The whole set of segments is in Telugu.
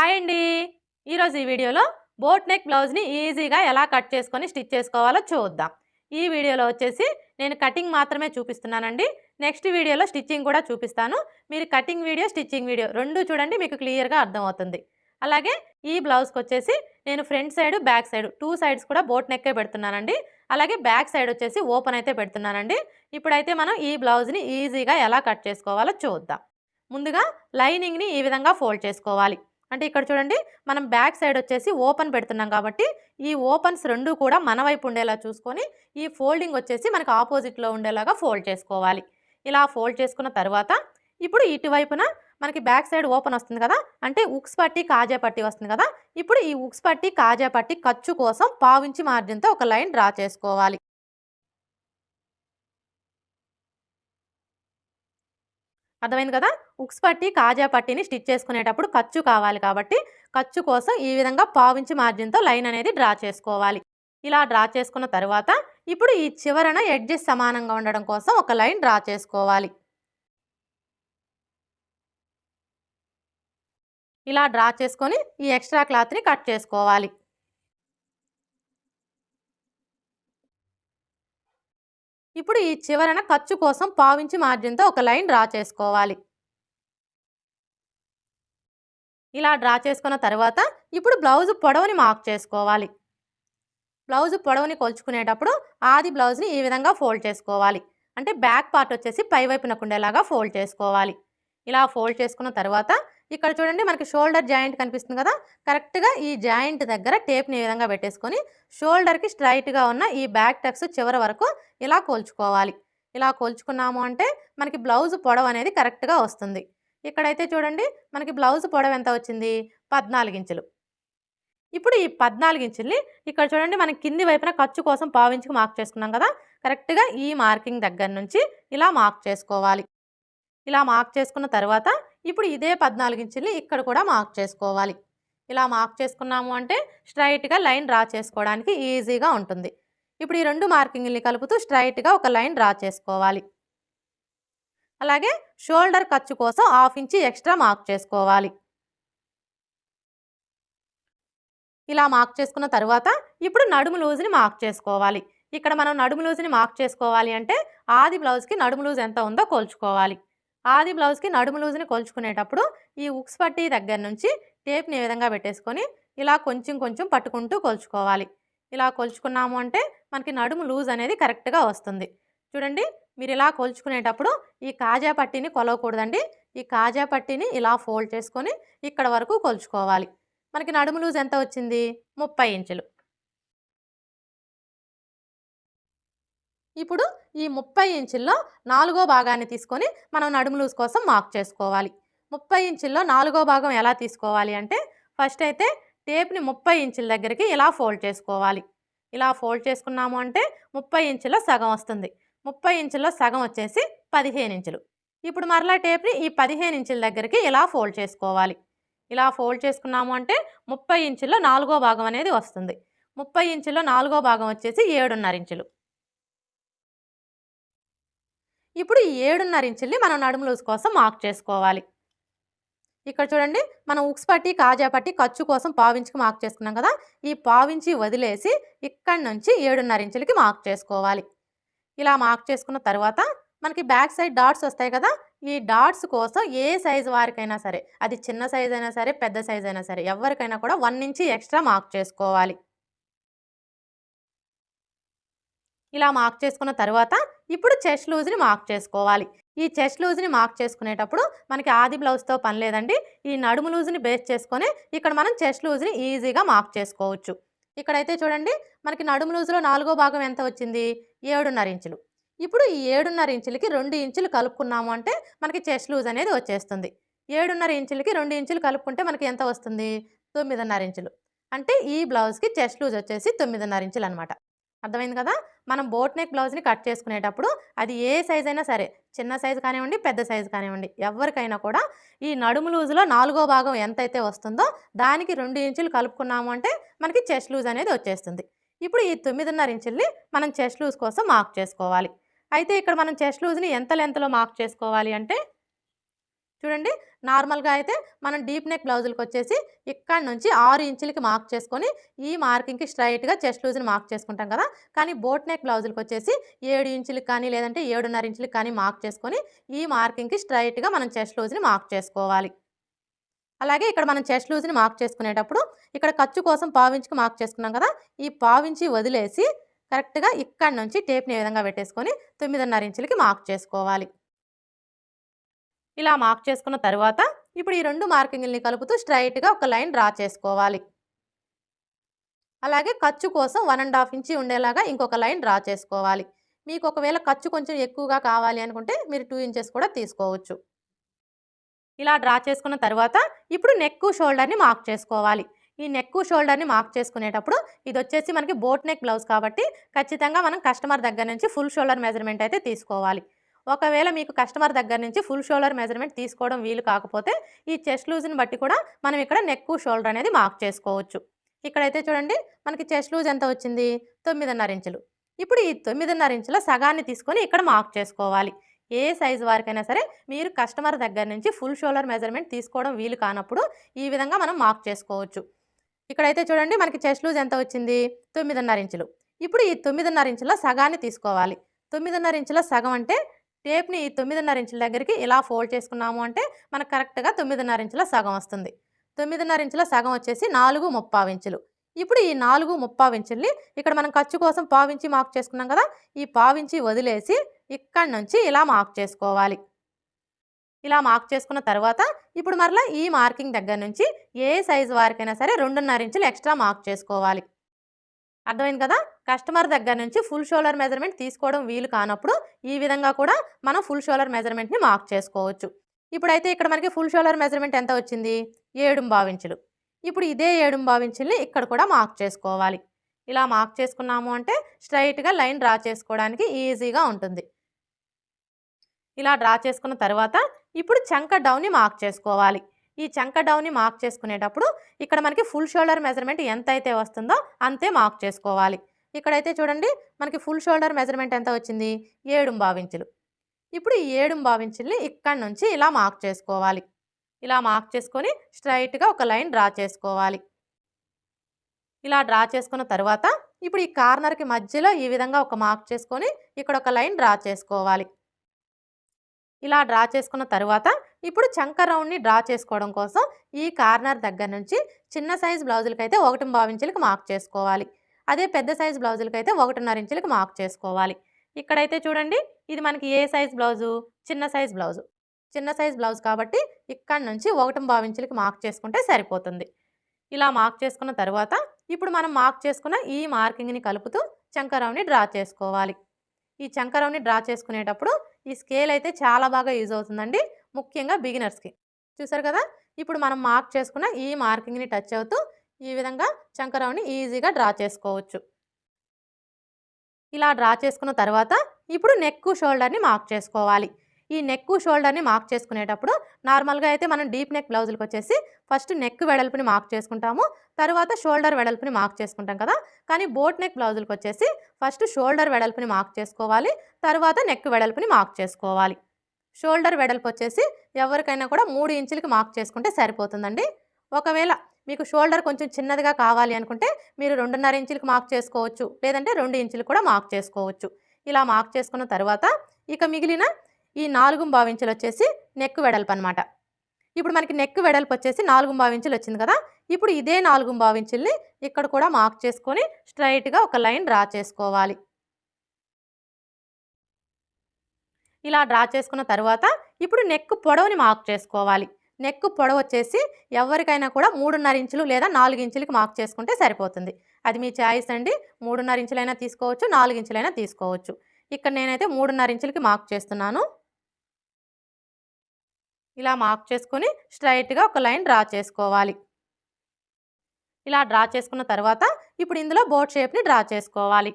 హాయ్ అండి. ఈరోజు ఈ వీడియోలో బోట్ నెక్ బ్లౌజ్ని ఈజీగా ఎలా కట్ చేసుకొని స్టిచ్ చేసుకోవాలో చూద్దాం. ఈ వీడియోలో వచ్చేసి నేను కటింగ్ మాత్రమే చూపిస్తున్నానండి. నెక్స్ట్ వీడియోలో స్టిచ్చింగ్ కూడా చూపిస్తాను. మీరు కటింగ్ వీడియో స్టిచ్చింగ్ వీడియో రెండు చూడండి మీకు క్లియర్గా అర్థమవుతుంది. అలాగే ఈ బ్లౌజ్కి వచ్చేసి నేను front side back side two sides కూడా బోట్ నెక్కే పెడుతున్నానండి. అలాగే బ్యాక్ సైడ్ వచ్చేసి ఓపెన్ అయితే పెడుతున్నానండి. ఇప్పుడైతే మనం ఈ బ్లౌజ్ని ఈజీగా ఎలా కట్ చేసుకోవాలో చూద్దాం. ముందుగా లైనింగ్ని ఈ విధంగా ఫోల్డ్ చేసుకోవాలి. అంటే ఇక్కడ చూడండి మనం బ్యాక్ సైడ్ వచ్చేసి ఓపెన్ పెడుతున్నాం కాబట్టి ఈ ఓపెన్స్ రెండు కూడా మన వైపు ఉండేలా చూసుకొని ఈ ఫోల్డింగ్ వచ్చేసి మనకు ఆపోజిట్లో ఉండేలాగా ఫోల్డ్ చేసుకోవాలి. ఇలా ఫోల్డ్ చేసుకున్న తర్వాత ఇప్పుడు ఇటువైపున మనకి బ్యాక్ సైడ్ ఓపెన్ వస్తుంది కదా అంటే ఉక్స్ పట్టి కాజా పట్టి వస్తుంది కదా ఇప్పుడు ఈ ఉక్స్ పట్టి కాజా పట్టి ఖర్చు కోసం పావించి మార్జిన్తో ఒక లైన్ డ్రా చేసుకోవాలి. అర్థమైంది కదా? ఉక్స్ పట్టి కాజా పట్టిని స్టిచ్ చేసుకునేటప్పుడు ఖర్చు కావాలి కాబట్టి ఖర్చు కోసం ఈ విధంగా పావించి మార్జిన్తో లైన్ అనేది డ్రా చేసుకోవాలి. ఇలా డ్రా చేసుకున్న తర్వాత ఇప్పుడు ఈ చివరన ఎడ్జెస్ సమానంగా ఉండడం కోసం ఒక లైన్ డ్రా చేసుకోవాలి. ఇలా డ్రా చేసుకొని ఈ ఎక్స్ట్రా క్లాత్ని కట్ చేసుకోవాలి. ఇప్పుడు ఈ చివరన ఖర్చు కోసం పావించి మార్జిన్తో ఒక లైన్ డ్రా చేసుకోవాలి. ఇలా డ్రా చేసుకున్న తర్వాత ఇప్పుడు బ్లౌజ్ పొడవుని మార్క్ చేసుకోవాలి. బ్లౌజ్ పొడవుని కొలుచుకునేటప్పుడు ఆది బ్లౌజ్ని ఈ విధంగా ఫోల్డ్ చేసుకోవాలి. అంటే బ్యాక్ పార్ట్ వచ్చేసి పై ఫోల్డ్ చేసుకోవాలి. ఇలా ఫోల్డ్ చేసుకున్న తర్వాత ఇక్కడ చూడండి మనకి షోల్డర్ జాయింట్ కనిపిస్తుంది కదా. కరెక్ట్గా ఈ జాయింట్ దగ్గర టేప్ని ఈ విధంగా పెట్టేసుకొని షోల్డర్కి స్ట్రైట్గా ఉన్న ఈ బ్యాక్ టక్స్ చివరి వరకు ఇలా కోల్చుకోవాలి. ఇలా కోల్చుకున్నాము అంటే మనకి బ్లౌజ్ పొడవు అనేది కరెక్ట్గా వస్తుంది. ఇక్కడైతే చూడండి మనకి బ్లౌజ్ పొడవు ఎంత వచ్చింది? పద్నాలుగు ఇంచులు. ఇప్పుడు ఈ పద్నాలుగు ఇంచుల్ని ఇక్కడ చూడండి మనం కింది వైపున ఖర్చు కోసం పావించుకు మార్క్ చేసుకున్నాం కదా. కరెక్ట్గా ఈ మార్కింగ్ దగ్గర నుంచి ఇలా మార్క్ చేసుకోవాలి. ఇలా మార్క్ చేసుకున్న తర్వాత ఇప్పుడు ఇదే పద్నాలుగు ఇంచుల్ని ఇక్కడ కూడా మార్క్ చేసుకోవాలి. ఇలా మార్క్ చేసుకున్నాము అంటే స్ట్రైట్గా లైన్ డ్రా చేసుకోవడానికి ఈజీగా ఉంటుంది. ఇప్పుడు ఈ రెండు మార్కింగ్ని కలుపుతూ స్ట్రైట్గా ఒక లైన్ డ్రా చేసుకోవాలి. అలాగే షోల్డర్ ఖర్చు కోసం హాఫ్ ఇంచి ఎక్స్ట్రా మార్క్ చేసుకోవాలి. ఇలా మార్క్ చేసుకున్న తర్వాత ఇప్పుడు నడుము లూజ్ని మార్క్ చేసుకోవాలి. ఇక్కడ మనం నడుము లూజ్ని మార్క్ చేసుకోవాలి అంటే ఆది బ్లౌజ్కి నడుము లూజ్ ఎంత ఉందో కోల్చుకోవాలి. ఆది బ్లౌజ్కి నడుము లూజ్ని కొలుచుకునేటప్పుడు ఈ ఉక్స్ పట్టి దగ్గర నుంచి టేప్ని ఈ విధంగా పెట్టేసుకొని ఇలా కొంచెం కొంచెం పట్టుకుంటూ కొలుచుకోవాలి. ఇలా కొలుచుకున్నాము అంటే మనకి నడుము లూజ్ అనేది కరెక్ట్గా వస్తుంది. చూడండి మీరు ఇలా కొలుచుకునేటప్పుడు ఈ కాజా పట్టీని కొలవకూడదండి. ఈ కాజా పట్టీని ఇలా ఫోల్డ్ చేసుకొని ఇక్కడ వరకు కొలుచుకోవాలి. మనకి నడుము లూజ్ ఎంత వచ్చింది? ముప్పై ఇంచులు. ఇప్పుడు ఈ ముప్పై ఇంచుల్లో నాలుగో భాగాన్ని తీసుకొని మనం నడుము లూజ్ కోసం మార్క్ చేసుకోవాలి. ముప్పై ఇంచుల్లో నాలుగో భాగం ఎలా తీసుకోవాలి అంటే ఫస్ట్ అయితే టేప్ని ముప్పై ఇంచుల దగ్గరికి ఇలా ఫోల్డ్ చేసుకోవాలి. ఇలా ఫోల్డ్ చేసుకున్నాము అంటే ముప్పై ఇంచుల్లో సగం వస్తుంది. ముప్పై ఇంచుల్లో సగం వచ్చేసి పదిహేను ఇంచులు. ఇప్పుడు మరలా టేప్ని ఈ పదిహేను ఇంచుల దగ్గరికి ఇలా ఫోల్డ్ చేసుకోవాలి. ఇలా ఫోల్డ్ చేసుకున్నాము అంటే ముప్పై ఇంచుల్లో నాలుగో భాగం అనేది వస్తుంది. ముప్పై ఇంచుల్లో నాలుగో భాగం వచ్చేసి ఏడున్నర ఇంచులు. ఇప్పుడు ఈ ఏడున్నర ఇంచుల్ని మనం నడుము లూజ్ కోసం మార్క్ చేసుకోవాలి. ఇక్కడ చూడండి మనం ఉక్స్ పట్టి కాజా పట్టి ఖర్చు కోసం పావించుకి మార్క్ చేసుకున్నాం కదా ఈ పావించి వదిలేసి ఇక్కడి నుంచి ఏడున్నర ఇంచులకి మార్క్ చేసుకోవాలి. ఇలా మార్క్ చేసుకున్న తర్వాత మనకి బ్యాక్ సైడ్ డాట్స్ వస్తాయి కదా ఈ డాట్స్ కోసం ఏ సైజు వారికైనా సరే అది చిన్న సైజ్ అయినా సరే పెద్ద సైజ్ అయినా సరే ఎవరికైనా కూడా వన్ ఇంచి ఎక్స్ట్రా మార్క్ చేసుకోవాలి. ఇలా మార్క్ చేసుకున్న తర్వాత ఇప్పుడు చెస్ట్ లూజ్ని మార్క్ చేసుకోవాలి. ఈ చెస్ట్ లూజ్ని మార్క్ చేసుకునేటప్పుడు మనకి ఆది బ్లౌజ్తో పని లేదండి. ఈ నడుము లూజ్ని బేస్ చేసుకొని ఇక్కడ మనం చెస్ట్ లూజ్ని ఈజీగా మార్క్ చేసుకోవచ్చు. ఇక్కడైతే చూడండి మనకి నడుము లూజ్లో నాలుగో భాగం ఎంత వచ్చింది? ఏడున్నర ఇంచులు. ఇప్పుడు ఈ ఏడున్నర ఇంచులకి రెండు ఇంచులు కలుపుకున్నాము అంటే మనకి చెస్ట్ లూజ్ అనేది వచ్చేస్తుంది. ఏడున్నర ఇంచులకి రెండు ఇంచులు కలుపుకుంటే మనకి ఎంత వస్తుంది? తొమ్మిదిన్నర ఇంచులు. అంటే ఈ బ్లౌజ్కి చెస్ట్ లూజ్ వచ్చేసి తొమ్మిదిన్నర ఇంచులు అనమాట అర్థమైంది కదా? మనం బోట్ నెక్ బ్లౌజ్ని కట్ చేసుకునేటప్పుడు అది ఏ సైజ్ అయినా సరే చిన్న సైజు కానివ్వండి పెద్ద సైజు కానివ్వండి ఎవరికైనా కూడా ఈ నడుము లూజులో నాలుగో భాగం ఎంతైతే వస్తుందో దానికి రెండు ఇంచులు కలుపుకున్నాము అంటే మనకి చెస్ట్ లూజ్ అనేది వచ్చేస్తుంది. ఇప్పుడు ఈ తొమ్మిదిన్నర ఇంచుల్ని మనం చెస్ట్ లూజ్ కోసం మార్క్ చేసుకోవాలి. అయితే ఇక్కడ మనం చెస్ట్ లూజ్ని ఎంత లెంత్లో మార్క్ చేసుకోవాలి అంటే చూడండి నార్మల్గా అయితే మనం డీప్ నెక్ బ్లౌజులకు వచ్చేసి ఇక్కడ నుంచి ఆరు ఇంచులకి మార్క్ చేసుకొని ఈ మార్కింగ్కి స్ట్రైట్గా చెస్ట్ లూజ్ని మార్క్ చేసుకుంటాం కదా! కానీ బోట్ నెక్ బ్లౌజులకు వచ్చేసి ఏడు ఇంచులకు కానీ లేదంటే ఏడున్నర ఇంచులకు కానీ మార్క్ చేసుకొని ఈ మార్కింగ్కి స్ట్రైట్గా మనం చెస్ట్ లూజ్ని మార్క్ చేసుకోవాలి. అలాగే ఇక్కడ మనం చెస్ట్ లూజ్ని మార్క్ చేసుకునేటప్పుడు ఇక్కడ ఖర్చు కోసం పావించికి మార్క్ చేసుకున్నాం కదా! ఈ పావించి వదిలేసి కరెక్ట్గా ఇక్కడ నుంచి టేప్ని ఏ విధంగా పెట్టేసుకొని తొమ్మిదిన్నర ఇంచులకి మార్క్ చేసుకోవాలి. ఇలా మార్క్ చేసుకున్న తర్వాత ఇప్పుడు ఈ రెండు మార్కింగ్ని కలుపుతూ స్ట్రైట్గా ఒక లైన్ డ్రా చేసుకోవాలి. అలాగే ఖర్చు కోసం వన్ అండ్ హాఫ్ ఇంచి ఉండేలాగా ఇంకొక లైన్ డ్రా చేసుకోవాలి. మీకు ఒకవేళ ఖర్చు కొంచెం ఎక్కువగా కావాలి అనుకుంటే మీరు టూ ఇంచెస్ కూడా తీసుకోవచ్చు. ఇలా డ్రా చేసుకున్న తర్వాత ఇప్పుడు నెక్ షోల్డర్ని మార్క్ చేసుకోవాలి. ఈ నెక్ షోల్డర్ని మార్క్ చేసుకునేటప్పుడు ఇది వచ్చేసి మనకి బోట్ నెక్ బ్లౌజ్ కాబట్టి ఖచ్చితంగా మనం కస్టమర్ దగ్గర నుంచి ఫుల్ షోల్డర్ మెజర్మెంట్ అయితే తీసుకోవాలి. ఒకవేళ మీకు కస్టమర్ దగ్గర నుంచి ఫుల్ షోల్డర్ మెజర్మెంట్ తీసుకోవడం వీలు కాకపోతే ఈ చెస్ట్ లూజ్ని బట్టి కూడా మనం ఇక్కడ నెక్ షోల్డర్ అనేది మార్క్ చేసుకోవచ్చు. ఇక్కడైతే చూడండి మనకి చెస్ట్ లూజ్ ఎంత వచ్చింది? తొమ్మిదిన్నర ఇంచులు. ఇప్పుడు ఈ తొమ్మిదిన్నర ఇంచుల సగాన్ని తీసుకొని ఇక్కడ మార్క్ చేసుకోవాలి. ఏ సైజు వారికైనా సరే మీరు కస్టమర్ దగ్గర నుంచి ఫుల్ షోల్డర్ మెజర్మెంట్ తీసుకోవడం వీలు కానప్పుడు ఈ విధంగా మనం మార్క్ చేసుకోవచ్చు. ఇక్కడైతే చూడండి మనకి చెస్ట్ లూజ్ ఎంత వచ్చింది? తొమ్మిదిన్నర ఇంచులు. ఇప్పుడు ఈ తొమ్మిదిన్నర ఇంచుల సగాన్ని తీసుకోవాలి. తొమ్మిదిన్నర ఇంచుల సగం అంటే టేప్ని ఈ తొమ్మిదిన్నర ఇంచుల దగ్గరికి ఇలా ఫోల్డ్ చేసుకున్నాము అంటే మనకు కరెక్ట్గా తొమ్మిదిన్నర ఇంచుల సగం వస్తుంది. తొమ్మిదిన్నర ఇంచుల సగం వచ్చేసి నాలుగు ముప్పావు ఇంచులు. ఇప్పుడు ఈ నాలుగు ముప్పావు ఇంచుల్ని ఇక్కడ మనం ఖర్చు కోసం పావించి మార్క్ చేసుకున్నాం కదా ఈ పావించి వదిలేసి ఇక్కడి నుంచి ఇలా మార్క్ చేసుకోవాలి. ఇలా మార్క్ చేసుకున్న తర్వాత ఇప్పుడు మరలా ఈ మార్కింగ్ దగ్గర నుంచి ఏ సైజు వారికైనా సరే రెండున్నర ఇంచులు ఎక్స్ట్రా మార్క్ చేసుకోవాలి. అర్థమైంది కదా? కస్టమర్ దగ్గర నుంచి ఫుల్ షోలర్ మెజర్మెంట్ తీసుకోవడం వీలు కానప్పుడు ఈ విధంగా కూడా మనం ఫుల్ షోలర్ మెజర్మెంట్ని మార్క్ చేసుకోవచ్చు. ఇప్పుడైతే ఇక్కడ మనకి ఫుల్ షోలర్ మెజర్మెంట్ ఎంత వచ్చింది? ఏడు భావించులు ఇప్పుడు ఇదే ఏడు భావించుల్ని ఇక్కడ కూడా మార్క్ చేసుకోవాలి. ఇలా మార్క్ చేసుకున్నాము అంటే స్ట్రైట్గా లైన్ డ్రా చేసుకోవడానికి ఈజీగా ఉంటుంది. ఇలా డ్రా చేసుకున్న తర్వాత ఇప్పుడు చంక డౌన్ని మార్క్ చేసుకోవాలి. ఈ చంక డౌన్ని మార్క్ చేసుకునేటప్పుడు ఇక్కడ మనకి ఫుల్ షోల్డర్ మెజర్మెంట్ ఎంత అయితే వస్తుందో అంతే మార్క్ చేసుకోవాలి. ఇక్కడైతే చూడండి మనకి ఫుల్ షోల్డర్ మెజర్మెంట్ ఎంత వచ్చింది? ఏడు బావించులు ఇప్పుడు ఈ ఏడు బావించుల్ని ఇక్కడ నుంచి ఇలా మార్క్ చేసుకోవాలి. ఇలా మార్క్ చేసుకొని స్ట్రైట్గా ఒక లైన్ డ్రా చేసుకోవాలి. ఇలా డ్రా చేసుకున్న తర్వాత ఇప్పుడు ఈ కార్నర్కి మధ్యలో ఈ విధంగా ఒక మార్క్ చేసుకొని ఇక్కడ ఒక లైన్ డ్రా చేసుకోవాలి. ఇలా డ్రా చేసుకున్న తర్వాత ఇప్పుడు చంక రౌండ్ని డ్రా చేసుకోవడం కోసం ఈ కార్నర్ దగ్గర నుంచి చిన్న సైజ్ బ్లౌజులకి అయితే ఒకటి ఇంచులకి మార్క్ చేసుకోవాలి. అదే పెద్ద సైజ్ బ్లౌజులకి అయితే ఒకటిన్నర ఇంచులకి మార్క్ చేసుకోవాలి. ఇక్కడైతే చూడండి ఇది మనకి ఏ సైజ్ బ్లౌజు? చిన్న సైజ్ బ్లౌజు. చిన్న సైజ్ బ్లౌజ్ కాబట్టి ఇక్కడ నుంచి ఒకటి ఇంచులకి మార్క్ చేసుకుంటే సరిపోతుంది. ఇలా మార్క్ చేసుకున్న తర్వాత ఇప్పుడు మనం మార్క్ చేసుకున్న ఈ మార్కింగ్ని కలుపుతూ చంకరౌని డ్రా చేసుకోవాలి. ఈ చంకరౌని డ్రా చేసుకునేటప్పుడు ఈ స్కేల్ అయితే చాలా బాగా యూజ్ అవుతుందండి ముఖ్యంగా బిగినర్స్కి. చూసారు కదా? ఇప్పుడు మనం మార్క్ చేసుకున్న ఈ మార్కింగ్ని టచ్ అవుతూ ఈ విధంగా చంకరౌని ఈజీగా డ్రా చేసుకోవచ్చు. ఇలా డ్రా చేసుకున్న తర్వాత ఇప్పుడు నెక్ షోల్డర్ని మార్క్ చేసుకోవాలి. ఈ నెక్ షోల్డర్ని మార్క్ చేసుకునేటప్పుడు నార్మల్గా అయితే మనం డీప్ నెక్ బ్లౌజులకు వచ్చేసి ఫస్ట్ నెక్ వెడల్పుని మార్క్ చేసుకుంటాము. తర్వాత షోల్డర్ వెడల్పుని మార్క్ చేసుకుంటాం కదా. కానీ బోట్ నెక్ బ్లౌజులకు వచ్చేసి ఫస్ట్ షోల్డర్ వెడల్పుని మార్క్ చేసుకోవాలి. తర్వాత నెక్ వెడల్పుని మార్క్ చేసుకోవాలి. షోల్డర్ వెడల్పు వచ్చేసి ఎవరికైనా కూడా మూడు ఇంచులకి మార్క్ చేసుకుంటే సరిపోతుందండి. ఒకవేళ మీకు షోల్డర్ కొంచెం చిన్నదిగా కావాలి అనుకుంటే మీరు రెండున్నర ఇంచులకు మార్క్ చేసుకోవచ్చు. లేదంటే రెండు ఇంచులు కూడా మార్క్ చేసుకోవచ్చు. ఇలా మార్క్ చేసుకున్న తర్వాత ఇక మిగిలిన ఈ నాలుగు భావించులు వచ్చేసి నెక్ వెడల్పు అనమాట ఇప్పుడు మనకి నెక్ వెడల్పు వచ్చేసి నాలుగు భావించులు వచ్చింది కదా ఇప్పుడు ఇదే నాలుగు భావించుల్ని ఇక్కడ కూడా మార్క్ చేసుకొని స్ట్రైట్గా ఒక లైన్ డ్రా చేసుకోవాలి. ఇలా డ్రా చేసుకున్న తర్వాత ఇప్పుడు నెక్ పొడవుని మార్క్ చేసుకోవాలి. నెక్ పొడవు వచ్చేసి ఎవరికైనా కూడా మూడున్నర ఇంచులు లేదా నాలుగు ఇంచులకి మార్క్ చేసుకుంటే సరిపోతుంది. అది మీ ఛాయిస్ అండి. మూడున్నర ఇంచులైనా తీసుకోవచ్చు నాలుగు ఇంచులైనా తీసుకోవచ్చు. ఇక్కడ నేనైతే మూడున్నర ఇంచులకి మార్క్ చేస్తున్నాను. ఇలా మార్క్ చేసుకొని స్ట్రైట్గా ఒక లైన్ డ్రా చేసుకోవాలి. ఇలా డ్రా చేసుకున్న తర్వాత ఇప్పుడు ఇందులో బోట్ షేప్ని డ్రా చేసుకోవాలి.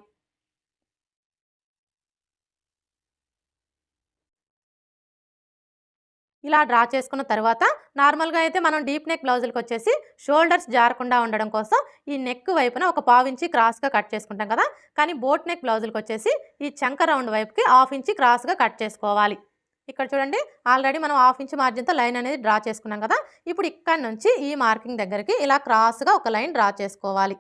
ఇలా డ్రా చేసుకున్న తర్వాత నార్మల్గా అయితే మనం డీప్ నెక్ బ్లౌజులకు వచ్చేసి షోల్డర్స్ జారకుండా ఉండడం కోసం ఈ నెక్ వైపున ఒక పావించి క్రాస్గా కట్ చేసుకుంటాం కదా! కానీ బోట్ నెక్ బ్లౌజులకు వచ్చేసి ఈ చంక రౌండ్ వైపుకి హాఫ్ ఇంచి క్రాస్గా కట్ చేసుకోవాలి. ఇక్కడ చూడండి ఆల్రెడీ మనం హాఫ్ ఇంచ్ మార్జిన్తో లైన్ అనేది డ్రా చేసుకున్నాం కదా ఇప్పుడు ఇక్కడ నుంచి ఈ మార్కింగ్ దగ్గరికి ఇలా క్రాస్గా ఒక లైన్ డ్రా చేసుకోవాలి.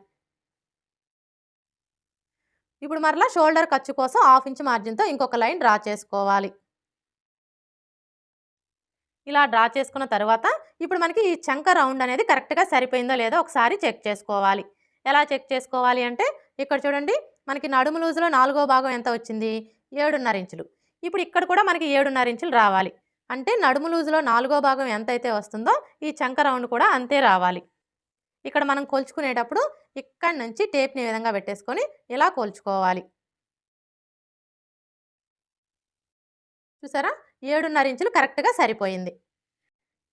ఇప్పుడు మరలా షోల్డర్ ఖర్చు కోసం హాఫ్ ఇంచ్ మార్జిన్తో ఇంకొక లైన్ డ్రా చేసుకోవాలి. ఇలా డ్రా చేసుకున్న తర్వాత ఇప్పుడు మనకి ఈ చంక రౌండ్ అనేది కరెక్ట్గా సరిపోయిందో లేదో ఒకసారి చెక్ చేసుకోవాలి. ఎలా చెక్ చేసుకోవాలి అంటే ఇక్కడ చూడండి మనకి నడుము లూజులో నాలుగో భాగం ఎంత వచ్చింది? ఏడున్నర ఇంచులు. ఇప్పుడు ఇక్కడ కూడా మనకి ఏడున్నర ఇంచులు రావాలి. అంటే నడుము లూజులో నాలుగో భాగం ఎంతైతే వస్తుందో ఈ చంక రౌండ్ కూడా అంతే రావాలి. ఇక్కడ మనం కొలుచుకునేటప్పుడు ఇక్కడి నుంచి టేప్ని విధంగా పెట్టేసుకొని ఇలా కొలుచుకోవాలి. చూసారా? ఏడున్నర ఇంచులు కరెక్ట్గా సరిపోయింది.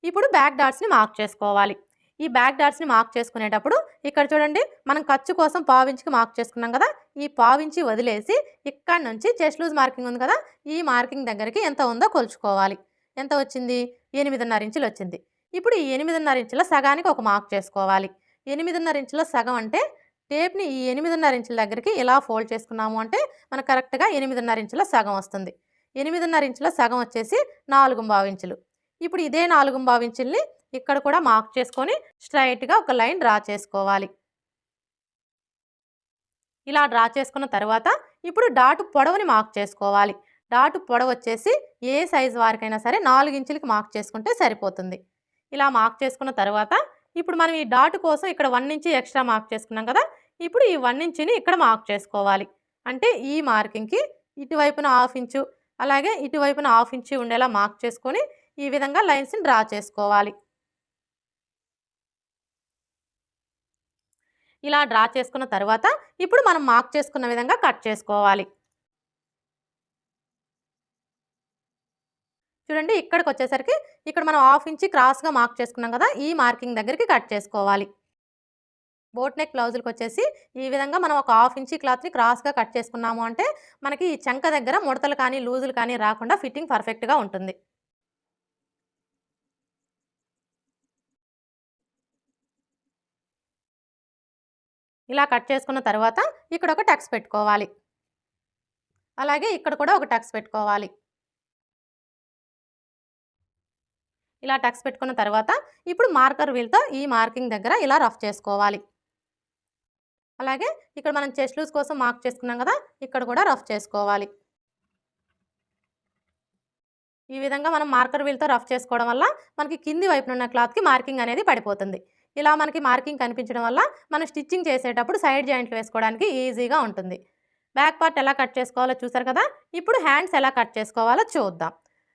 ఇప్పుడు బ్యాక్ డాట్స్ని మార్క్ చేసుకోవాలి. ఈ బ్యాక్ డాట్స్ని మార్క్ చేసుకునేటప్పుడు ఇక్కడ చూడండి మనం ఖర్చు కోసం పావించికి మార్క్ చేసుకున్నాం కదా ఈ పావించి వదిలేసి ఇక్కడ నుంచి చెస్ట్ లూజ్ మార్కింగ్ ఉంది కదా ఈ మార్కింగ్ దగ్గరికి ఎంత ఉందో కొలుచుకోవాలి. ఎంత వచ్చింది? ఎనిమిదిన్నర ఇంచులు వచ్చింది. ఇప్పుడు ఈ ఎనిమిదిన్నర ఇంచుల సగానికి ఒక మార్క్ చేసుకోవాలి. ఎనిమిదిన్నర ఇంచుల సగం అంటే టేప్ని ఈ ఎనిమిదిన్నర ఇంచుల దగ్గరికి ఇలా ఫోల్డ్ చేసుకున్నాము అంటే మనకు కరెక్ట్గా ఎనిమిదిన్నర ఇంచుల సగం వస్తుంది. ఎనిమిదిన్నర ఇంచుల సగం వచ్చేసి నాలుగు ఇంచులు ఇప్పుడు ఇదే నాలుగు ఇంచుల్ని ఇక్కడ కూడా మార్క్ చేసుకొని స్ట్రైట్గా ఒక లైన్ డ్రా చేసుకోవాలి. ఇలా డ్రా చేసుకున్న తర్వాత ఇప్పుడు డాటు పొడవుని మార్క్ చేసుకోవాలి. డాటు పొడవు వచ్చేసి ఏ సైజు వారికైనా సరే నాలుగు ఇంచులకి మార్క్ చేసుకుంటే సరిపోతుంది. ఇలా మార్క్ చేసుకున్న తర్వాత ఇప్పుడు మనం ఈ డాటు కోసం ఇక్కడ వన్ ఇంచి ఎక్స్ట్రా మార్క్ చేసుకున్నాం కదా ఇప్పుడు ఈ వన్ ఇంచుని ఇక్కడ మార్క్ చేసుకోవాలి. అంటే ఈ మార్కింగ్కి ఇటువైపున హాఫ్ ఇంచు అలాగే ఇటువైపున హాఫ్ ఇంచు ఉండేలా మార్క్ చేసుకొని ఈ విధంగా లైన్స్ని డ్రా చేసుకోవాలి. ఇలా డ్రా చేసుకున్న తర్వాత ఇప్పుడు మనం మార్క్ చేసుకున్న విధంగా కట్ చేసుకోవాలి. చూడండి ఇక్కడికి వచ్చేసరికి ఇక్కడ మనం హాఫ్ ఇంచి క్రాస్గా మార్క్ చేసుకున్నాం కదా ఈ మార్కింగ్ దగ్గరికి కట్ చేసుకోవాలి. బోట్ నెక్ బ్లౌజులకు వచ్చేసి ఈ విధంగా మనం ఒక హాఫ్ ఇంచి క్లాత్ని క్రాస్గా కట్ చేసుకున్నాము అంటే మనకి ఈ చంక దగ్గర ముడతలు కానీ లూజులు కానీ రాకుండా ఫిట్టింగ్ పర్ఫెక్ట్గా ఉంటుంది. ఇలా కట్ చేసుకున్న తర్వాత ఇక్కడ ఒక టక్స్ పెట్టుకోవాలి. అలాగే ఇక్కడ కూడా ఒక టక్స్ పెట్టుకోవాలి. ఇలా టక్స్ పెట్టుకున్న తర్వాత ఇప్పుడు మార్కర్ వీల్తో ఈ మార్కింగ్ దగ్గర ఇలా రఫ్ చేసుకోవాలి. అలాగే ఇక్కడ మనం చెస్ట్ లూజ్ కోసం మార్క్ చేసుకున్నాం కదా ఇక్కడ కూడా రఫ్ చేసుకోవాలి. ఈ విధంగా మనం మార్కర్ వీల్తో రఫ్ చేసుకోవడం వల్ల మనకి కింది వైపున ఉన్న క్లాత్కి మార్కింగ్ అనేది పడిపోతుంది. ఇలా మనకి మార్కింగ్ కనిపించడం వల్ల మనం స్టిచ్చింగ్ చేసేటప్పుడు సైడ్ జాయింట్లు వేసుకోవడానికి ఈజీగా ఉంటుంది. బ్యాక్ పార్ట్ ఎలా కట్ చేసుకోవాలో చూసారు కదా? ఇప్పుడు హ్యాండ్స్ ఎలా కట్ చేసుకోవాలో చూద్దాం.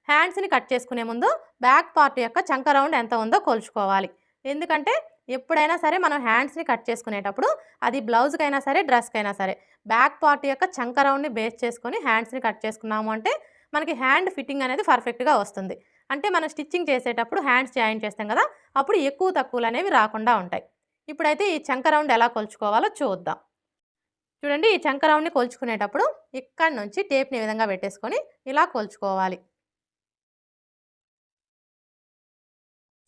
హ్యాండ్స్ని కట్ చేసుకునే ముందు బ్యాక్ పార్ట్ యొక్క చంక రౌండ్ ఎంత ఉందో కొలుచుకోవాలి. ఎందుకంటే ఎప్పుడైనా సరే మనం హ్యాండ్స్ని కట్ చేసుకునేటప్పుడు అది బ్లౌజ్కైనా సరే డ్రెస్కైనా సరే బ్యాక్ పార్ట్ యొక్క చంక రౌండ్ని బేస్ చేసుకొని హ్యాండ్స్ని కట్ చేసుకున్నాము అంటే మనకి హ్యాండ్ ఫిట్టింగ్ అనేది పర్ఫెక్ట్గా వస్తుంది. అంటే మనం స్టిచ్చింగ్ చేసేటప్పుడు హ్యాండ్స్ జాయిన్ చేస్తాం కదా అప్పుడు ఎక్కువ తక్కువలు అనేవి రాకుండా ఉంటాయి. ఇప్పుడైతే ఈ చంక రౌండ్ ఎలా కొలుచుకోవాలో చూద్దాం. చూడండి ఈ చంక రౌండ్ని కొలుచుకునేటప్పుడు ఇక్కడ నుంచి టేప్ని విధంగా పెట్టేసుకొని ఇలా కొలుచుకోవాలి.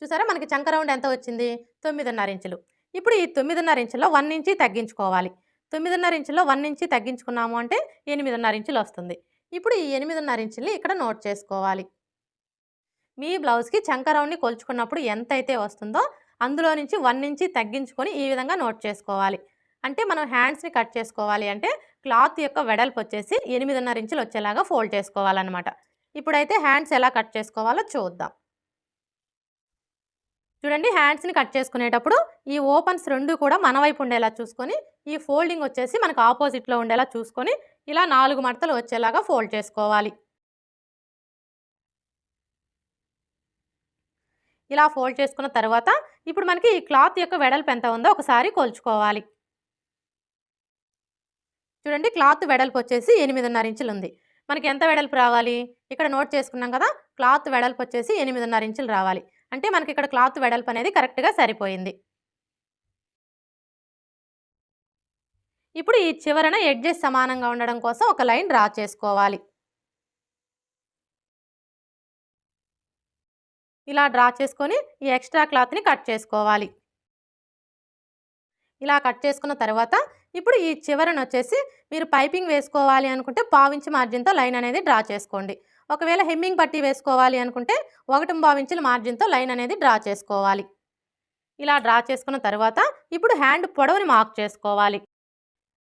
చూసారా మనకి చంక రౌండ్ ఎంత వచ్చింది? తొమ్మిదిన్నర ఇంచులు. ఇప్పుడు ఈ తొమ్మిదిన్నర ఇంచుల్లో వన్ ఇంచి తగ్గించుకోవాలి. తొమ్మిదిన్నర ఇంచుల్లో వన్ ఇంచి తగ్గించుకున్నాము అంటే ఎనిమిదిన్నర ఇంచులు వస్తుంది. ఇప్పుడు ఈ ఎనిమిదిన్నర ఇంచుల్ని ఇక్కడ నోట్ చేసుకోవాలి. మీ బ్లౌజ్కి చంకరౌండ్ని కొలుచుకున్నప్పుడు ఎంత అయితే వస్తుందో అందులో నుంచి వన్ ఇంచి తగ్గించుకొని ఈ విధంగా నోట్ చేసుకోవాలి. అంటే మనం హ్యాండ్స్ని కట్ చేసుకోవాలి అంటే క్లాత్ యొక్క వెడల్పు వచ్చేసి ఎనిమిదిన్నర ఇంచులు వచ్చేలాగా ఫోల్డ్ చేసుకోవాలన్నమాట. ఇప్పుడైతే హ్యాండ్స్ ఎలా కట్ చేసుకోవాలో చూద్దాం. చూడండి హ్యాండ్స్ని కట్ చేసుకునేటప్పుడు ఈ ఓపెన్స్ రెండు కూడా మన వైపు ఉండేలా చూసుకొని ఈ ఫోల్డింగ్ వచ్చేసి మనకు ఆపోజిట్లో ఉండేలా చూసుకొని ఇలా నాలుగు మడతలు వచ్చేలాగా ఫోల్డ్ చేసుకోవాలి. ఇలా ఫోల్డ్ చేసుకున్న తర్వాత ఇప్పుడు మనకి ఈ క్లాత్ యొక్క వెడల్పు ఎంత ఉందో ఒకసారి కోల్చుకోవాలి. చూడండి క్లాత్ వెడల్పు వచ్చేసి ఎనిమిదిన్నర ఇంచులు ఉంది. మనకి ఎంత వెడల్పు రావాలి? ఇక్కడ నోట్ చేసుకున్నాం కదా క్లాత్ వెడల్పు వచ్చేసి ఎనిమిదిన్నర ఇంచులు రావాలి. అంటే మనకి ఇక్కడ క్లాత్ వెడల్పు అనేది కరెక్ట్గా సరిపోయింది. ఇప్పుడు ఈ చివరన ఎడ్జెస్ సమానంగా ఉండడం కోసం ఒక లైన్ డ్రా చేసుకోవాలి. ఇలా డ్రా చేసుకొని ఈ ఎక్స్ట్రా క్లాత్ని కట్ చేసుకోవాలి. ఇలా కట్ చేసుకున్న తర్వాత ఇప్పుడు ఈ చివరను వచ్చేసి మీరు పైపింగ్ వేసుకోవాలి అనుకుంటే పావించి మార్జిన్తో లైన్ అనేది డ్రా చేసుకోండి. ఒకవేళ హెమ్మింగ్ పట్టి వేసుకోవాలి అనుకుంటే ఒకటి భావించిన మార్జిన్తో లైన్ అనేది డ్రా చేసుకోవాలి. ఇలా డ్రా చేసుకున్న తర్వాత ఇప్పుడు హ్యాండ్ పొడవుని మార్క్ చేసుకోవాలి.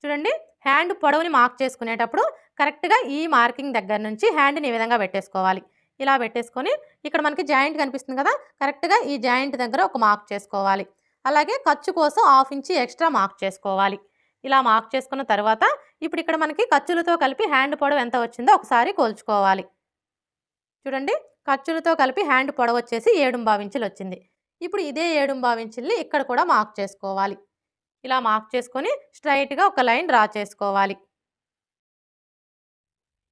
చూడండి హ్యాండ్ పొడవుని మార్క్ చేసుకునేటప్పుడు కరెక్ట్గా ఈ మార్కింగ్ దగ్గర నుంచి హ్యాండ్ని ఈ విధంగా పెట్టేసుకోవాలి. ఇలా పెట్టేసుకొని ఇక్కడ మనకి జాయింట్ కనిపిస్తుంది కదా కరెక్ట్గా ఈ జాయింట్ దగ్గర ఒక మార్క్ చేసుకోవాలి. అలాగే ఖర్చు కోసం హాఫ్ ఇంచి ఎక్స్ట్రా మార్క్ చేసుకోవాలి. ఇలా మార్క్ చేసుకున్న తర్వాత ఇప్పుడు ఇక్కడ మనకి ఖర్చులతో కలిపి హ్యాండ్ పొడవు ఎంత వచ్చిందో ఒకసారి కోల్చుకోవాలి. చూడండి ఖర్చులతో కలిపి హ్యాండ్ పొడవు వచ్చేసి ఏడు ఇంచులు వచ్చింది. ఇప్పుడు ఇదే ఏడు ఇంచుల్ని ఇక్కడ కూడా మార్క్ చేసుకోవాలి. ఇలా మార్క్ చేసుకొని స్ట్రైట్గా ఒక లైన్ డ్రా చేసుకోవాలి.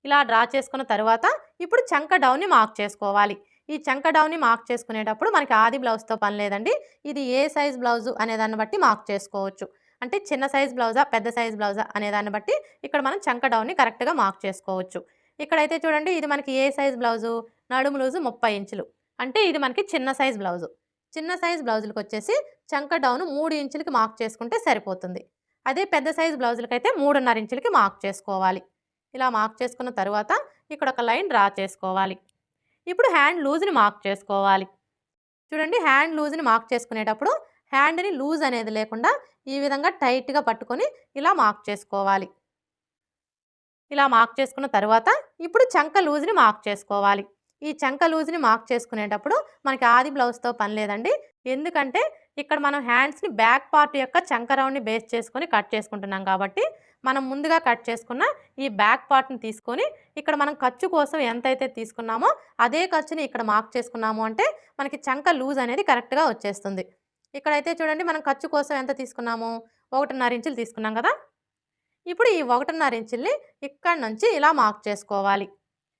ఇలా డ్రా చేసుకున్న తర్వాత ఇప్పుడు చంక డౌన్ని మార్క్ చేసుకోవాలి. ఈ చంక డౌన్ని మార్క్ చేసుకునేటప్పుడు మనకి ఆది బ్లౌజ్తో పని లేదండి. ఇది ఏ సైజ్ బ్లౌజు అనే దాన్ని బట్టి మార్క్ చేసుకోవచ్చు. అంటే చిన్న సైజ్ బ్లౌజా పెద్ద సైజ్ బ్లౌజా అనే దాన్ని బట్టి ఇక్కడ మనం చంక డౌన్ని కరెక్ట్గా మార్క్ చేసుకోవచ్చు. ఇక్కడైతే చూడండి ఇది మనకి ఏ సైజ్ బ్లౌజు నడుము లూజు ముప్పై ఇంచులు. అంటే ఇది మనకి చిన్న సైజ్ బ్లౌజు చిన్న సైజ్ బ్లౌజులకు వచ్చేసి చంక డౌన్ మూడు ఇంచులకి మార్క్ చేసుకుంటే సరిపోతుంది. అదే పెద్ద సైజ్ బ్లౌజులకైతే అయితే మూడున్నర ఇంచులకి మార్క్ చేసుకోవాలి. ఇలా మార్క్ చేసుకున్న తర్వాత ఇక్కడ ఒక లైన్ డ్రా చేసుకోవాలి. ఇప్పుడు హ్యాండ్ లూజ్ని మార్క్ చేసుకోవాలి. చూడండి హ్యాండ్ లూజ్ని మార్క్ చేసుకునేటప్పుడు హ్యాండ్ని లూజ్ అనేది లేకుండా ఈ విధంగా టైట్గా పట్టుకొని ఇలా మార్క్ చేసుకోవాలి. ఇలా మార్క్ చేసుకున్న తర్వాత ఇప్పుడు చంక లూజ్ని మార్క్ చేసుకోవాలి. ఈ చంక లూజ్ని మార్క్ చేసుకునేటప్పుడు మనకి ఆది బ్లౌజ్తో పని లేదండి. ఎందుకంటే ఇక్కడ మనం హ్యాండ్స్ని బ్యాక్ పార్ట్ యొక్క చంక రౌండ్ని బేస్ చేసుకొని కట్ చేసుకుంటున్నాం కాబట్టి మనం ముందుగా కట్ చేసుకున్న ఈ బ్యాక్ పార్ట్ని తీసుకొని ఇక్కడ మనం ఖర్చు కోసం ఎంతైతే తీసుకున్నామో అదే ఖర్చుని ఇక్కడ మార్క్ చేసుకున్నాము అంటే మనకి చంక లూజ్ అనేది కరెక్ట్గా వచ్చేస్తుంది. ఇక్కడైతే చూడండి మనం ఖర్చు కోసం ఎంత తీసుకున్నాము? ఒకటిన్నర ఇంచులు తీసుకున్నాం కదా? ఇప్పుడు ఈ ఒకటిన్నర ఇంచుల్ని ఇక్కడ నుంచి ఇలా మార్క్ చేసుకోవాలి.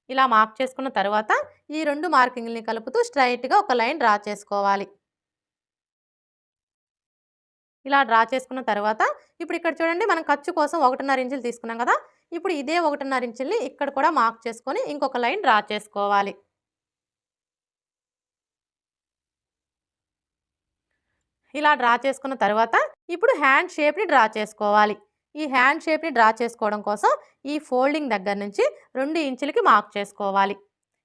ఇలా మార్క్ చేసుకున్న తర్వాత ఈ రెండు మార్కింగ్ని కలుపుతూ స్ట్రైట్గా ఒక లైన్ డ్రా చేసుకోవాలి. ఇలా డ్రా చేసుకున్న తర్వాత ఇప్పుడు ఇక్కడ చూడండి మనం ఖర్చు కోసం ఒకటిన్నర ఇంచులు తీసుకున్నాం కదా ఇప్పుడు ఇదే ఒకటిన్నర ఇంచుల్ని ఇక్కడ కూడా మార్క్ చేసుకొని ఇంకొక లైన్ డ్రా చేసుకోవాలి. ఇలా డ్రా చేసుకున్న తర్వాత ఇప్పుడు హ్యాండ్ షేప్ని డ్రా చేసుకోవాలి. ఈ హ్యాండ్ షేప్ని డ్రా చేసుకోవడం కోసం ఈ ఫోల్డింగ్ దగ్గర నుంచి రెండు ఇంచులకి మార్క్ చేసుకోవాలి.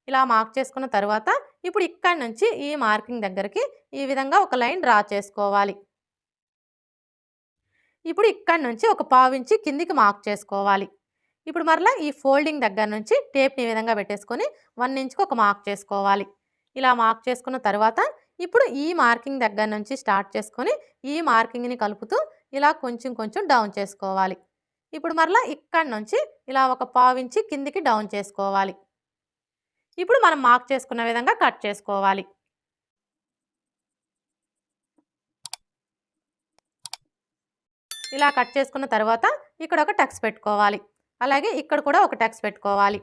ఇలా మార్క్ చేసుకున్న తర్వాత ఇప్పుడు ఇక్కడ నుంచి ఈ మార్కింగ్ దగ్గరికి ఈ విధంగా ఒక లైన్ డ్రా చేసుకోవాలి. ఇప్పుడు ఇక్కడ నుంచి ఒక పావించి కిందికి మార్క్ చేసుకోవాలి. ఇప్పుడు మరలా ఈ ఫోల్డింగ్ దగ్గర నుంచి టేప్ని ఈ విధంగా పెట్టేసుకొని వన్ ఇంచ్కి ఒక మార్క్ చేసుకోవాలి. ఇలా మార్క్ చేసుకున్న తర్వాత ఇప్పుడు ఈ మార్కింగ్ దగ్గర నుంచి స్టార్ట్ చేసుకొని ఈ మార్కింగ్ని కలుపుతూ ఇలా కొంచెం కొంచెం డౌన్ చేసుకోవాలి. ఇప్పుడు మరలా ఇక్కడ నుంచి ఇలా ఒక పావించి కిందికి డౌన్ చేసుకోవాలి. ఇప్పుడు మనం మార్క్ చేసుకున్న విధంగా కట్ చేసుకోవాలి. ఇలా కట్ చేసుకున్న తర్వాత ఇక్కడ ఒక టక్స్ పెట్టుకోవాలి. అలాగే ఇక్కడ కూడా ఒక టక్స్ పెట్టుకోవాలి.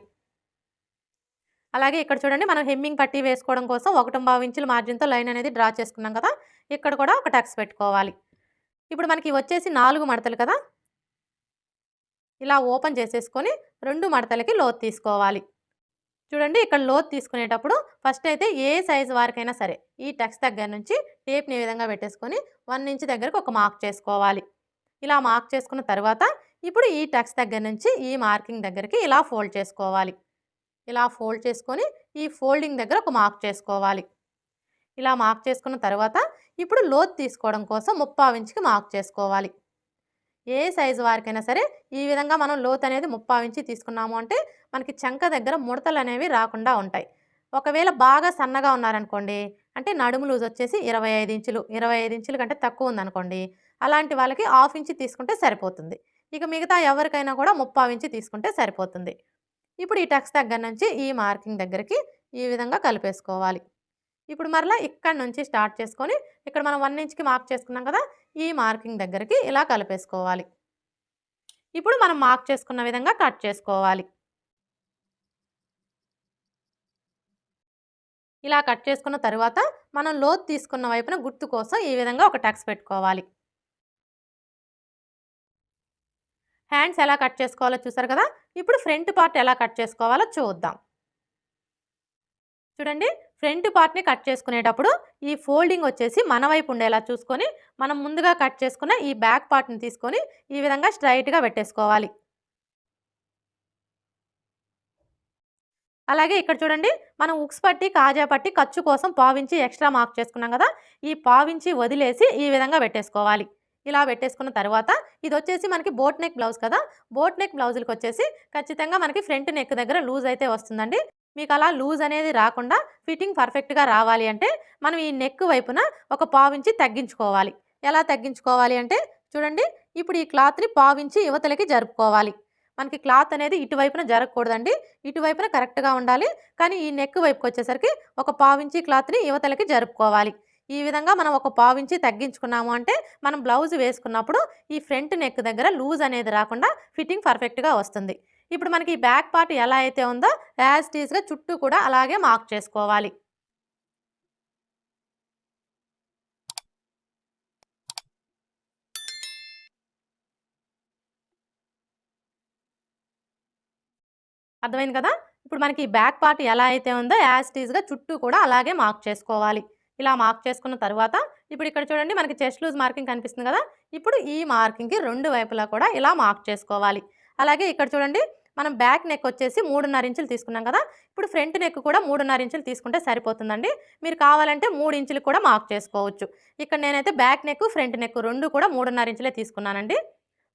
అలాగే ఇక్కడ చూడండి మనం హెమ్మింగ్ పట్టి వేసుకోవడం కోసం ఒకటి బావు ఇంచుల మార్జిన్తో లైన్ అనేది డ్రా చేసుకున్నాం కదా ఇక్కడ కూడా ఒక టక్స్ పెట్టుకోవాలి. ఇప్పుడు మనకి వచ్చేసి నాలుగు మడతలు కదా ఇలా ఓపెన్ చేసేసుకొని రెండు మడతలకి లోతు తీసుకోవాలి. చూడండి ఇక్కడ లోతు తీసుకునేటప్పుడు ఫస్ట్ అయితే ఏ సైజు వారికైనా సరే ఈ టక్స్ దగ్గర నుంచి టేప్ని ఈ విధంగా పెట్టేసుకొని వన్ ఇంచ్ దగ్గరకు ఒక మార్క్ చేసుకోవాలి. ఇలా మార్క్ చేసుకున్న తర్వాత ఇప్పుడు ఈ టెక్స్ట్ దగ్గర నుంచి ఈ మార్కింగ్ దగ్గరికి ఇలా ఫోల్డ్ చేసుకోవాలి. ఇలా ఫోల్డ్ చేసుకొని ఈ ఫోల్డింగ్ దగ్గర ఒక మార్క్ చేసుకోవాలి. ఇలా మార్క్ చేసుకున్న తర్వాత ఇప్పుడు లోతు తీసుకోవడం కోసం ముప్పావు ఇంచుకి మార్క్ చేసుకోవాలి. ఏ సైజు వారికైనా సరే ఈ విధంగా మనం లోతు అనేది ముప్పావు ఇంచి తీసుకున్నాము అంటే మనకి చంక దగ్గర ముడతలు అనేవి రాకుండా ఉంటాయి. ఒకవేళ బాగా సన్నగా ఉన్నారనుకోండి అంటే నడుము లూజ్ వచ్చేసి ఇరవై ఐదు ఇంచులు ఇరవై ఐదు ఇంచుల కంటే తక్కువ ఉందనుకోండి అలాంటి వాళ్ళకి హాఫ్ ఇంచి తీసుకుంటే సరిపోతుంది. ఇక మిగతా ఎవరికైనా కూడా ముప్పావు ఇంచి తీసుకుంటే సరిపోతుంది. ఇప్పుడు ఈ టక్స్ దగ్గర నుంచి ఈ మార్కింగ్ దగ్గరికి ఈ విధంగా కలిపేసుకోవాలి. ఇప్పుడు మరలా ఇక్కడ నుంచి స్టార్ట్ చేసుకొని ఇక్కడ మనం వన్ ఇంచ్కి మార్క్ చేసుకున్నాం కదా ఈ మార్కింగ్ దగ్గరికి ఇలా కలిపేసుకోవాలి. ఇప్పుడు మనం మార్క్ చేసుకున్న విధంగా కట్ చేసుకోవాలి. ఇలా కట్ చేసుకున్న తర్వాత మనం లోతు తీసుకున్న వైపున గుర్తు కోసం ఈ విధంగా ఒక టక్స్ పెట్టుకోవాలి. హ్యాండ్స్ ఎలా కట్ చేసుకోవాలో చూసారు కదా? ఇప్పుడు ఫ్రంట్ పార్ట్ ఎలా కట్ చేసుకోవాలో చూద్దాం. చూడండి ఫ్రంట్ పార్ట్ని కట్ చేసుకునేటప్పుడు ఈ ఫోల్డింగ్ వచ్చేసి మన వైపు ఉండేలా చూసుకొని మనం ముందుగా కట్ చేసుకున్న ఈ బ్యాక్ పార్ట్ని తీసుకొని ఈ విధంగా స్ట్రైట్గా పెట్టేసుకోవాలి. అలాగే ఇక్కడ చూడండి మనం ఉక్స్ పట్టి కాజా పట్టి ఖర్చు కోసం పావించి ఎక్స్ట్రా మార్క్ చేసుకున్నాం కదా? ఈ పావించి వదిలేసి ఈ విధంగా పెట్టేసుకోవాలి. ఇలా పెట్టేసుకున్న తర్వాత ఇది వచ్చేసి మనకి బోట్ నెక్ బ్లౌజ్ కదా? బోట్ నెక్ బ్లౌజులకు వచ్చేసి ఖచ్చితంగా మనకి ఫ్రంట్ నెక్ దగ్గర లూజ్ అయితే వస్తుందండి. మీకు అలా లూజ్ అనేది రాకుండా ఫిట్టింగ్ పర్ఫెక్ట్గా రావాలి అంటే మనం ఈ నెక్ వైపున ఒక పావించి తగ్గించుకోవాలి. ఎలా తగ్గించుకోవాలి అంటే చూడండి ఇప్పుడు ఈ క్లాత్ని పావించి యువతలకి జరుపుకోవాలి. మనకి క్లాత్ అనేది ఇటువైపున జరగకూడదండి ఇటువైపున కరెక్ట్గా ఉండాలి. కానీ ఈ నెక్ వైపుకి వచ్చేసరికి ఒక పావించి క్లాత్ని యువతలకి జరుపుకోవాలి. ఈ విధంగా మనం ఒక పావించి తగ్గించుకున్నాము అంటే మనం బ్లౌజ్ వేసుకున్నప్పుడు ఈ ఫ్రంట్ నెక్ దగ్గర లూజ్ అనేది రాకుండా ఫిట్టింగ్ పర్ఫెక్ట్గా వస్తుంది. ఇప్పుడు మనకి ఈ బ్యాక్ పార్ట్ ఎలా అయితే ఉందో యాజ్ టీస్గా చుట్టూ కూడా అలాగే మార్క్ చేసుకోవాలి. అర్థమైంది కదా? ఇప్పుడు మనకి ఈ బ్యాక్ పార్ట్ ఎలా అయితే ఉందో యాజ్ టీజ్గా చుట్టూ కూడా అలాగే మార్క్ చేసుకోవాలి. ఇలా మార్క్ చేసుకున్న తర్వాత ఇప్పుడు ఇక్కడ చూడండి మనకి చెస్ట్ లూజ్ మార్కింగ్ కనిపిస్తుంది కదా ఇప్పుడు ఈ మార్కింగ్కి రెండు వైపులా కూడా ఇలా మార్క్ చేసుకోవాలి. అలాగే ఇక్కడ చూడండి మనం బ్యాక్ నెక్ వచ్చేసి మూడున్నర ఇంచులు తీసుకున్నాం కదా ఇప్పుడు ఫ్రంట్ నెక్ కూడా మూడున్నర ఇంచులు తీసుకుంటే సరిపోతుందండి. మీరు కావాలంటే మూడు ఇంచులు కూడా మార్క్ చేసుకోవచ్చు. ఇక్కడ నేనైతే బ్యాక్ నెక్ ఫ్రంట్ నెక్ రెండు కూడా మూడున్నర ఇంచులే తీసుకున్నానండి.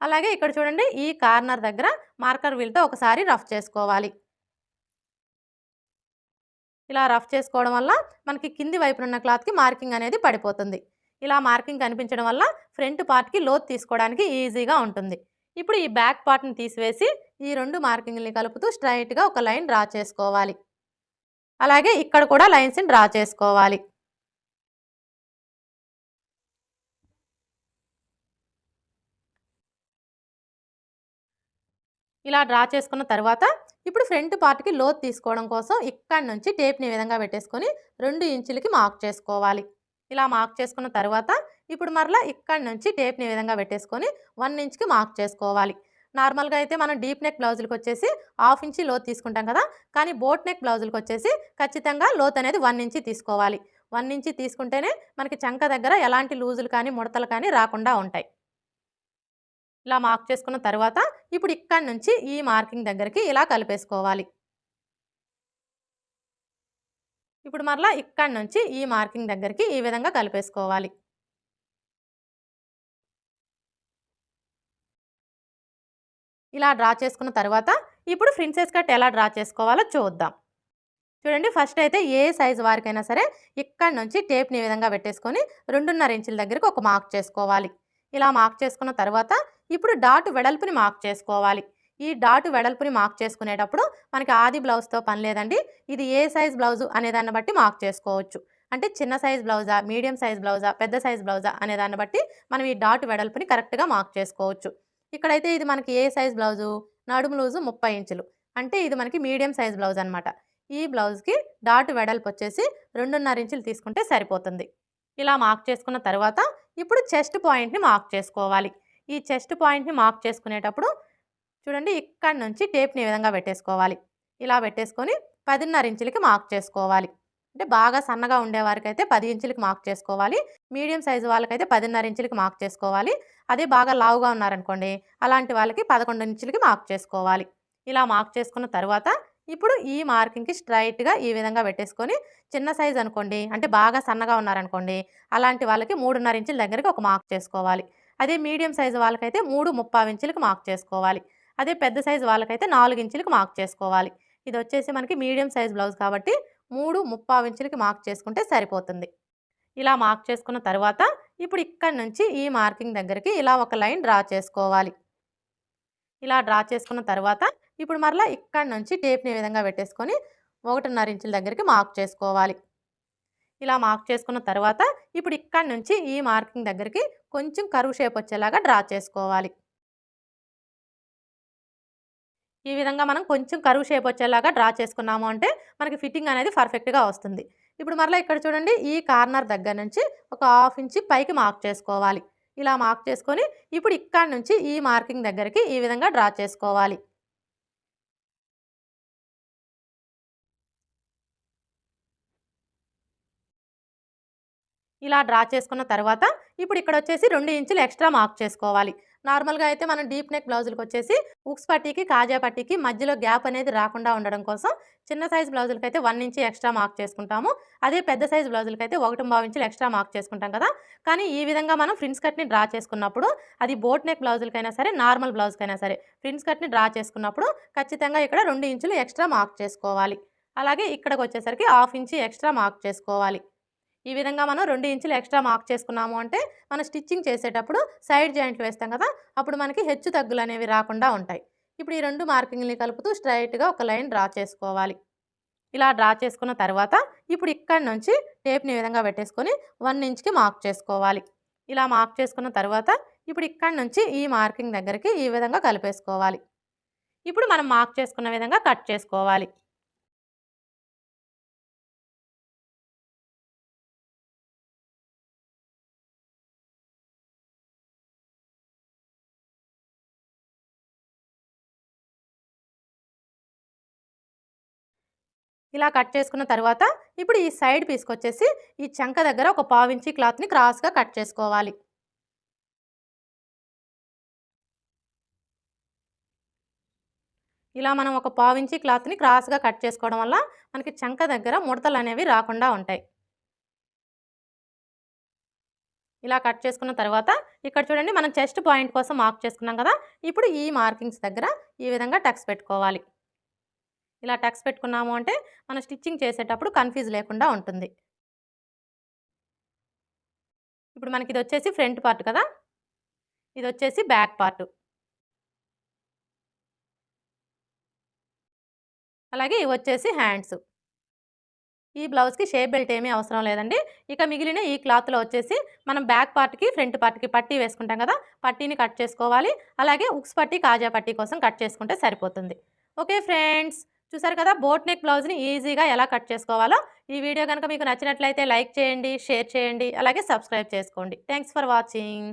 అలాగే ఇక్కడ చూడండి ఈ కార్నర్ దగ్గర మార్కర్ వీల్తో ఒకసారి రఫ్ చేసుకోవాలి. ఇలా రఫ్ చేసుకోవడం వల్ల మనకి కింది వైపున ఉన్న క్లాత్కి మార్కింగ్ అనేది పడిపోతుంది. ఇలా మార్కింగ్ కనిపించడం వల్ల ఫ్రంట్ పార్ట్కి లోత్ తీసుకోవడానికి ఈజీగా ఉంటుంది. ఇప్పుడు ఈ బ్యాక్ పార్ట్ని తీసివేసి ఈ రెండు మార్కింగ్ని కలుపుతూ స్ట్రైట్గా ఒక లైన్ డ్రా చేసుకోవాలి. అలాగే ఇక్కడ కూడా లైన్స్ని డ్రా చేసుకోవాలి. ఇలా డ్రా చేసుకున్న తర్వాత ఇప్పుడు ఫ్రంట్ పార్ట్కి లోత్ తీసుకోవడం కోసం ఇక్కడ నుంచి టేప్ని విధంగా పెట్టేసుకొని రెండు ఇంచులకి మార్క్ చేసుకోవాలి. ఇలా మార్క్ చేసుకున్న తర్వాత ఇప్పుడు మరలా ఇక్కడ నుంచి టేప్ని విధంగా పెట్టేసుకొని వన్ ఇంచ్కి మార్క్ చేసుకోవాలి. నార్మల్గా అయితే మనం డీప్ నెక్ బ్లౌజులకు వచ్చేసి హాఫ్ ఇంచి లోత్ తీసుకుంటాం కదా! కానీ బోట్ నెక్ బ్లౌజులకు వచ్చేసి ఖచ్చితంగా లోత్ అనేది వన్ ఇంచి తీసుకోవాలి. వన్ ఇంచి తీసుకుంటేనే మనకి చంక దగ్గర ఎలాంటి లూజులు కానీ ముడతలు కానీ రాకుండా ఉంటాయి. ఇలా మార్క్ చేసుకున్న తర్వాత ఇప్పుడు ఇక్కడ నుంచి ఈ మార్కింగ్ దగ్గరికి ఇలా కలిపేసుకోవాలి. ఇప్పుడు మరలా ఇక్కడ నుంచి ఈ మార్కింగ్ దగ్గరికి ఈ విధంగా కలిపేసుకోవాలి. ఇలా డ్రా చేసుకున్న తర్వాత ఇప్పుడు ప్రిన్సెస్ కట్ ఎలా డ్రా చేసుకోవాలో చూద్దాం. చూడండి ఫస్ట్ అయితే ఏ సైజు వారికైనా సరే ఇక్కడ నుంచి టేప్ని ఈ విధంగా పెట్టేసుకొని రెండున్నర ఇంచుల దగ్గరికి ఒక మార్క్ చేసుకోవాలి. ఇలా మార్క్ చేసుకున్న తర్వాత ఇప్పుడు డాట్ వెడల్పుని మార్క్ చేసుకోవాలి. ఈ డాట్ వెడల్పుని మార్క్ చేసుకునేటప్పుడు మనకి ఆది బ్లౌజ్తో పని లేదండి. ఇది ఏ సైజ్ బ్లౌజు అనే దాన్ని బట్టి మార్క్ చేసుకోవచ్చు. అంటే చిన్న సైజ్ బ్లౌజా మీడియం సైజ్ బ్లౌజా పెద్ద సైజ్ బ్లౌజా అనే దాన్ని బట్టి మనం ఈ డాట్ వెడల్పుని కరెక్ట్గా మార్క్ చేసుకోవచ్చు. ఇక్కడైతే ఇది మనకి ఏ సైజ్ బ్లౌజు? నడుము లూజు ముప్పై ఇంచులు. అంటే ఇది మనకి మీడియం సైజ్ బ్లౌజ్ అనమాట ఈ బ్లౌజ్కి డాట్ వెడల్పు వచ్చేసి రెండున్నర ఇంచులు తీసుకుంటే సరిపోతుంది. ఇలా మార్క్ చేసుకున్న తర్వాత ఇప్పుడు చెస్ట్ పాయింట్ని మార్క్ చేసుకోవాలి. ఈ చెస్ట్ పాయింట్ని మార్క్ చేసుకునేటప్పుడు చూడండి ఇక్కడ నుంచి టేప్ని ఈ విధంగా పెట్టేసుకోవాలి. ఇలా పెట్టేసుకొని పదిన్నర ఇంచులకి మార్క్ చేసుకోవాలి. అంటే బాగా సన్నగా ఉండేవారికైతే పది ఇంచులకి మార్క్ చేసుకోవాలి. మీడియం సైజు వాళ్ళకైతే పదిన్నర ఇంచులకి మార్క్ చేసుకోవాలి. అదే బాగా లావుగా ఉన్నారనుకోండి అలాంటి వాళ్ళకి పదకొండు ఇంచులకి మార్క్ చేసుకోవాలి. ఇలా మార్క్ చేసుకున్న తర్వాత ఇప్పుడు ఈ మార్కింగ్కి స్ట్రైట్గా ఈ విధంగా పెట్టేసుకొని చిన్న సైజు అనుకోండి అంటే బాగా సన్నగా ఉన్నారనుకోండి అలాంటి వాళ్ళకి మూడున్నర ఇంచుల దగ్గరికి ఒక మార్క్ చేసుకోవాలి. అదే మీడియం సైజు వాళ్ళకైతే మూడు ముప్పై ఇంచులకు మార్క్ చేసుకోవాలి. అదే పెద్ద సైజు వాళ్ళకైతే నాలుగు ఇంచులకు మార్క్ చేసుకోవాలి. ఇది వచ్చేసి మనకి మీడియం సైజ్ బ్లౌజ్ కాబట్టి మూడు ముప్పావు ఇంచులకి మార్క్ చేసుకుంటే సరిపోతుంది. ఇలా మార్క్ చేసుకున్న తర్వాత ఇప్పుడు ఇక్కడ నుంచి ఈ మార్కింగ్ దగ్గరికి ఇలా ఒక లైన్ డ్రా చేసుకోవాలి. ఇలా డ్రా చేసుకున్న తర్వాత ఇప్పుడు మరలా ఇక్కడ నుంచి టేప్ని విధంగా పెట్టేసుకొని ఒకటిన్నర ఇంచుల దగ్గరికి మార్క్ చేసుకోవాలి. ఇలా మార్క్ చేసుకున్న తర్వాత ఇప్పుడు ఇక్కడ నుంచి ఈ మార్కింగ్ దగ్గరికి కొంచెం కరువు షేప్ వచ్చేలాగా డ్రా చేసుకోవాలి. ఈ విధంగా మనం కొంచెం కరువు షేప్ వచ్చేలాగా డ్రా చేసుకున్నాము అంటే మనకి ఫిట్టింగ్ అనేది పర్ఫెక్ట్గా వస్తుంది. ఇప్పుడు మరలా ఇక్కడ చూడండి ఈ కార్నర్ దగ్గర నుంచి ఒక హాఫ్ ఇంచి పైకి మార్క్ చేసుకోవాలి. ఇలా మార్క్ చేసుకొని ఇప్పుడు ఇక్కడ నుంచి ఈ మార్కింగ్ దగ్గరికి ఈ విధంగా డ్రా చేసుకోవాలి. ఇలా డ్రా చేసుకున్న తర్వాత ఇప్పుడు ఇక్కడ వచ్చేసి రెండు ఇంచులు ఎక్స్ట్రా మార్క్ చేసుకోవాలి. నార్మల్గా అయితే మనం డీప్ నెక్ బ్లౌజులకు వచ్చేసి ఉక్స్ పట్టీకి కాజా పట్టీకి మధ్యలో గ్యాప్ అనేది రాకుండా ఉండడం కోసం చిన్న సైజ్ బ్లౌజులకి అయితే వన్ ఇంచి ఎక్స్ట్రా మార్క్ చేసుకుంటాము. అదే పెద్ద సైజ్ బ్లౌజులకి అయితే ఒకటి బావు ఇంచులు ఎక్స్ట్రా మార్క్ చేసుకుంటాం కదా! కానీ ఈ విధంగా మనం ఫ్రిన్స్ కట్ని డ్రా చేసుకున్నప్పుడు అది బోట్ నెక్ బ్లౌజులకైనా సరే నార్మల్ బ్లౌజ్కైనా సరే ఫ్రిన్స్ కట్ని డ్రా చేసుకున్నప్పుడు ఖచ్చితంగా ఇక్కడ రెండు ఇంచులు ఎక్స్ట్రా మార్క్ చేసుకోవాలి. అలాగే ఇక్కడికి వచ్చేసరికి హాఫ్ ఇంచి ఎక్స్ట్రా మార్క్ చేసుకోవాలి. ఈ విధంగా మనం రెండు ఇంచులు ఎక్స్ట్రా మార్క్ చేసుకున్నాము అంటే మనం స్టిచ్చింగ్ చేసేటప్పుడు సైడ్ జాయింట్లు వేస్తాం కదా అప్పుడు మనకి హెచ్చు తగ్గులు అనేవి రాకుండా ఉంటాయి. ఇప్పుడు ఈ రెండు మార్కింగ్ని కలుపుతూ స్ట్రైట్గా ఒక లైన్ డ్రా చేసుకోవాలి. ఇలా డ్రా చేసుకున్న తర్వాత ఇప్పుడు ఇక్కడ నుంచి టేప్ని విధంగా పెట్టేసుకొని వన్ ఇంచ్కి మార్క్ చేసుకోవాలి. ఇలా మార్క్ చేసుకున్న తర్వాత ఇప్పుడు ఇక్కడ నుంచి ఈ మార్కింగ్ దగ్గరికి ఈ విధంగా కలిపేసుకోవాలి. ఇప్పుడు మనం మార్క్ చేసుకున్న విధంగా కట్ చేసుకోవాలి. ఇలా కట్ చేసుకున్న తర్వాత ఇప్పుడు ఈ సైడ్ పీసుకొచ్చేసి ఈ చంక దగ్గర ఒక పావించి క్లాత్ని క్రాస్గా కట్ చేసుకోవాలి. ఇలా మనం ఒక పావించి క్లాత్ని క్రాస్గా కట్ చేసుకోవడం వల్ల మనకి చంక దగ్గర ముడతలు అనేవి రాకుండా ఉంటాయి. ఇలా కట్ చేసుకున్న తర్వాత ఇక్కడ చూడండి మనం చెస్ట్ పాయింట్ కోసం మార్క్ చేసుకున్నాం కదా ఇప్పుడు ఈ మార్కింగ్స్ దగ్గర ఈ విధంగా టక్స్ పెట్టుకోవాలి. ఇలా టక్స్ పెట్టుకున్నాము అంటే మనం స్టిచ్చింగ్ చేసేటప్పుడు కన్ఫ్యూజ్ లేకుండా ఉంటుంది. ఇప్పుడు మనకి ఇది వచ్చేసి ఫ్రంట్ పార్ట్ కదా? ఇది వచ్చేసి బ్యాక్ పార్ట్. అలాగే ఇవి వచ్చేసి హ్యాండ్స్. ఈ బ్లౌజ్కి షేప్ బెల్ట్ ఏమీ అవసరం లేదండి. ఇక మిగిలిన ఈ క్లాత్లో వచ్చేసి మనం బ్యాక్ పార్ట్కి ఫ్రంట్ పార్ట్కి పట్టీ వేసుకుంటాం కదా? పట్టీని కట్ చేసుకోవాలి. అలాగే ఉక్స్ పట్టీ కాజా పట్టీ కోసం కట్ చేసుకుంటే సరిపోతుంది. Okay friends. చూసారు కదా బోట్ నెక్ బ్లౌజ్ని ఈజీగా ఎలా కట్ చేసుకోవాలో? ఈ వీడియో కనుక మీకు నచ్చినట్లయితే లైక్ చేయండి షేర్ చేయండి అలాగే సబ్స్క్రైబ్ చేసుకోండి. Thanks for watching